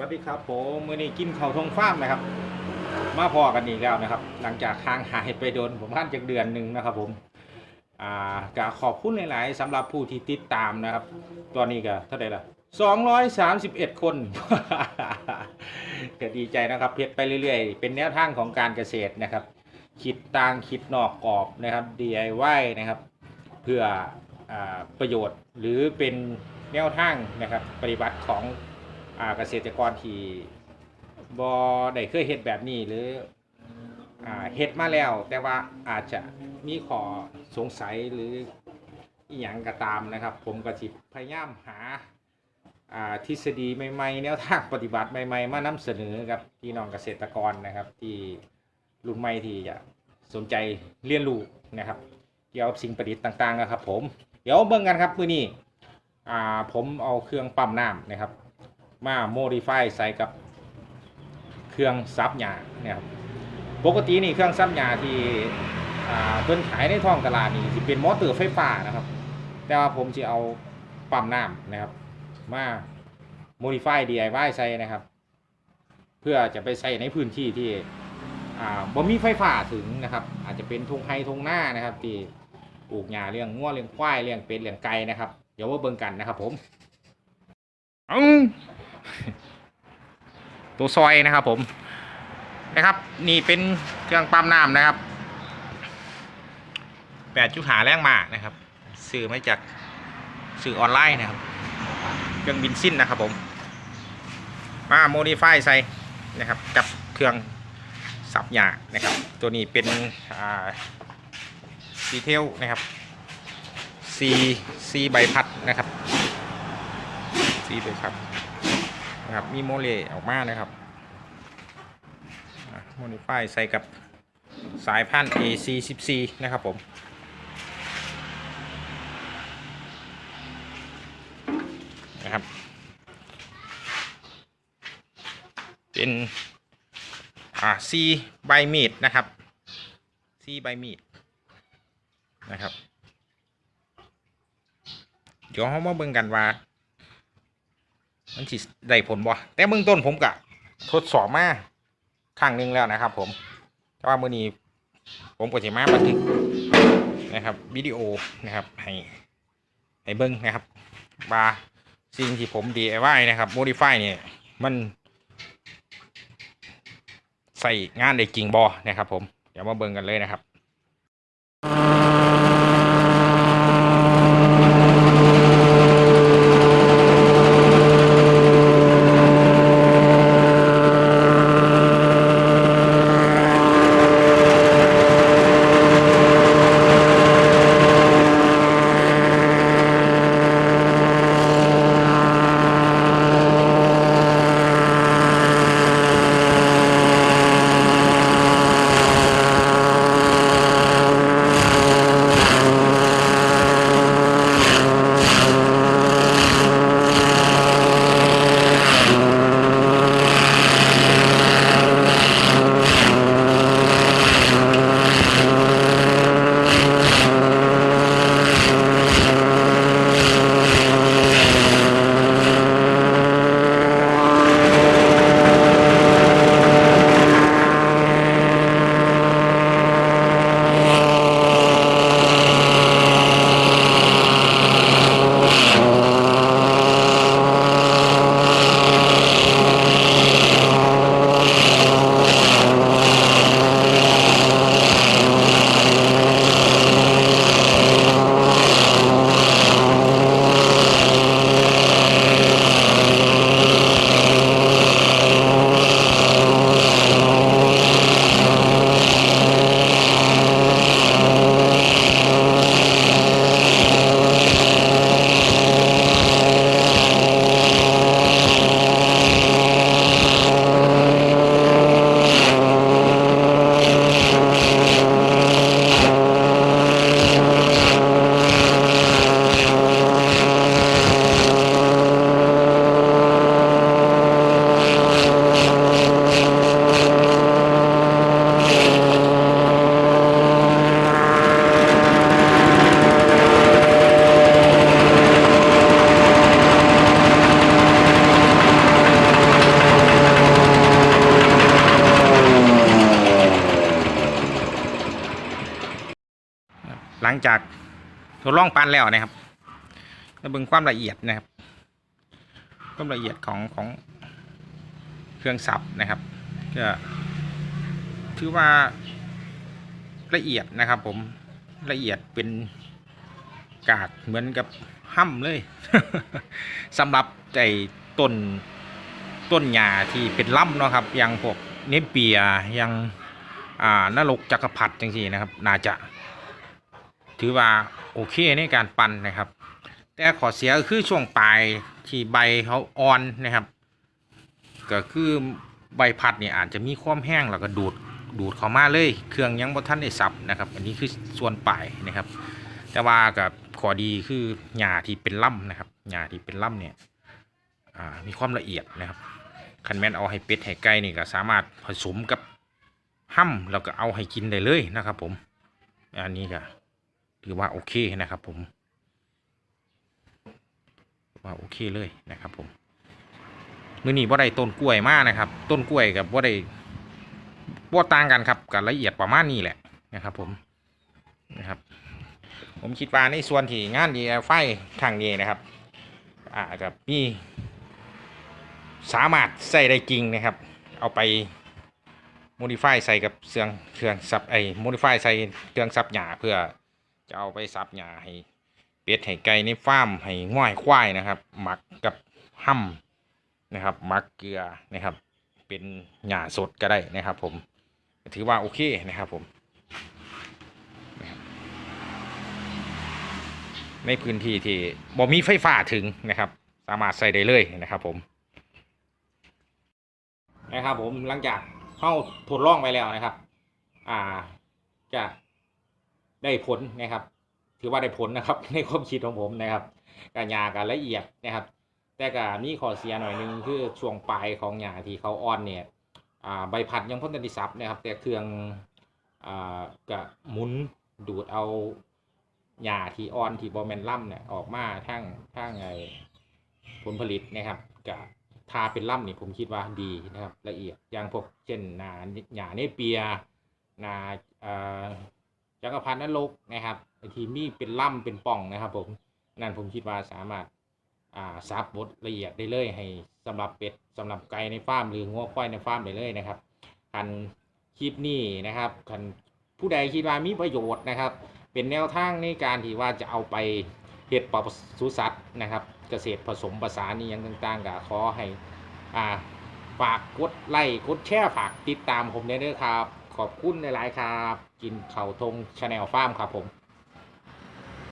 วัสดีครับผมมือนี้กินข้าวทงฟ้ามนะครับ มาพอกันอีกแล้วนะครับ หลังจากทางหายไปโดนผมพันจากเดือนหนึ่งนะครับ ผมอ่ากขอบคุณหลาย ๆสำหรับผู้ที่ติดตามนะครับ ตอนนี้ก็เท่าไหร่ละ231คนก็ดีใจนะครับเพชรไปเรื่อย ๆ เป็นแนวทางของการเกษตรนะครับ คิดต่างคิดนอกกรอบนะครับ DIY นะครับ เพื่ออประโยชน์หรือเป็นแนวทางนะครับ ปฏิบัติของ อาเกษตรกรที่บอได้เคยเฮ็ดแบบนี้หรืออ่าเฮ็ดมาแล้ว แต่ว่าอาจจะมีขอสงสัยหรืออีหยังก็ตามนะครับ ผมก็สิพยายามหาอ่าทฤษฎีใหม่ๆ แนวทางปฏิบัติใหม่ๆ มานำเสนอกับพี่น้องเกษตรกรนะครับ ที่รุ่นใหม่ที่จะสนใจเรียนรู้นะครับ เกี่ยวกับสิ่งประดิษฐ์ต่างๆนะครับ ผมเดี๋ยวเบิ่งกันครับมื้อนี้อ่าผมเอาเครื่องปั๊มน้ำนะครับ มาโมดิฟายใส่กับเครื่องซับหญ้าเนี่ยครับปกตินี่เครื่องซับหญ้าที่อ่าเพิ่นขายในท้องตลาดนี่สิเป็นมอเตอร์ไฟฟ้านะครับ แต่ว่าผมจะเอาปั๊มน้ำนะครับ มาโมดิฟาย DIY ใส่นะครับ เพื่อจะไปใส่ในพื้นที่ที่อ่าบ่มีไฟฟ้าถึงนะครับ อาจจะเป็นทุ่งไฮทุ่งหน้านะครับ ที่ปลูกหญ้าเลี้ยงงัวเลี้ยงควายเลี้ยงเป็ดเลี้ยงไก่นะครับ เดี๋ยวมาเบิ่งกันนะครับผมอืม ตัวซอยนะครับผมนะครับ นี่เป็นเครื่องปั๊มน้ำนะครับแปดจุดหาแรงมานะครับซื้อมาจากซื้อออนไลน์นะครับเครื่องบินสิ้นนะครับผมมาโมดิฟายใส่นะครับกับเครื่องสับหยานะครับ ตัวนี้เป็นดีเทลนะครับซีซีใบพัดนะครับซีใบพัด นะครับมีโมเลออกมานะครับโมดิฟายใส่กับสายพันธุ์ AC14 นะครับผมนะครับ เป็นอ่าซีใบมีดนะครับซีใบมีดนะครับ เดี๋ยวเรามาเบิ่งกันว่า มันสิได้ผลบ่แต่เบื้องต้นผมกะทดสอบมาครั้งหนึ่งแล้วนะครับ ผมแต่ว่ามื้อนี้ผมก็สิมาบันทึกนะครับวิดีโอนะครับ ให้ให้เบิ่งนะครับว่าสิ่งที่ผม DIY นะครับ modify เนี่ยมัน ใส่งานได้จริงบ่นะครับ ผม เดี๋ยวมาเบิ่งกันเลยนะครับ หลังจากทดลองปั้นแล้วนะครับมาเบิ่งความละเอียดนะครับ ความละเอียดของของเครื่องสับนะครับก็ถือว่าละเอียดนะครับ ผมละเอียดเป็นกากเหมือนกับห้ำเลยสำหรับไอ้ต้นต้นหญ้าที่เป็นล่ำเนาะครับย่างพวกเนปเปียย่างอ่านรกจักรพรรดิจังซี่นะครับ น่าจะ ถือว่าโอเคในการปั่นนะครับ แต่ขอเสียคือช่วงปลายที่ใบเขาอ่อนนะครับ ก็คือใบพัดเนี่ยอาจจะมีความแห้งแล้วก็ดูดดูดเข้ามาเลย เครื่องยังบ่ทันได้สับนะครับ อันนี้คือส่วนปลายนะครับ แต่ว่ากับขอดีคือหญ้าที่เป็นล่ำนะครับหญ้าที่เป็นล่ำเนี่ยมีความละเอียดนะครับคันแมนเอาให้เป็ดให้ไก่นี่ก็สามารถผสมกับห้ำแล้วก็เอาให้กินได้เลยนะครับผม อันนี้ก็ ถือว่าโอเคนะครับผม ว่าโอเคเลยนะครับผมมือนี้บ่ได้ต้นกล้วยมากนะครับ ต้นกล้วยกับบ่ได้บ่ต่างกันครับกับละเอียดประมาณนี้แหละนะครับ ผมนะครับ ผมคิดว่าในส่วนที่งานดีไฟทางนี้นะครับอ่ากับมีสามารถใส่ได้จริงนะครับ เอาไป modify ใส่กับเครื่องเครื่องซับไอ้ modify ใส่เครื่องซับหญ้าเพื่อ จะเอาไปซับหญ้าให้เป็ดให้ไก่ในฟาร์มให้ง่อยควายนะครับ หมักกับห้ำนะครับหมักเกลือนะครับ เป็นหญ้าสดก็ได้นะครับ ผม ถือว่าโอเคนะครับผมในพื้นที่ที่บ่มีไฟฟ้าถึงนะครับ สามารถใส่ได้เลยนะครับ ผม นะครับ ผมหลังจากเข้าทดลองไปแล้วนะครับ อ่าจะ ได้ผลนะครับ ถือว่าได้ผลนะครับในความคิดของผมนะครับการยาการละเอียดนะครับ แต่ก็มีข้อเสียหน่อยนึงคือช่วงปลายของหญ้าที่เขาอ่อนเนี่ยใบพัดยังพ้นตันติซับนะครับ แต่เครื่องอ่าก็หมุนดูดเอาหญ้าที่อ่อนที่บอแมนล่ำเนี่ยออกมาทั้งทั้งไอผลผลิตนะครับกับทาเป็นล่ำนี่ผมคิดว่าดีนะครับ ละเอียดอย่างพวกเช่นนาหญ้าเนเปียนาอ่อ จักรพันธ์นรกนะครับไอทีมีเป็นล่ำเป็นป่องนะครับผมนั่นผมคิดว่าสามารถอ่าซับบดละเอียดได้เลยให้สำหรับเป็ดสำหรับไก่ในฟาร์มหรืองัวควายในฟาร์มได้เลยนะครับคันคลิปนี้นะครับคันผู้ใดคิดว่ามีประโยชน์นะครับ เป็นแนวทางในการที่ว่าจะเอาไปเห็ดปศุสัตว์นะครับ เกษตรผสมผสานนี่ยังต่างๆก็ขอให้อ่าฝากกดไลค์กดแชร์ฝากติดตามผมได้วยครับ ขอบคุณหลาย ๆ ครับ กินเข่าทงชาแนลฟาร์มครับผม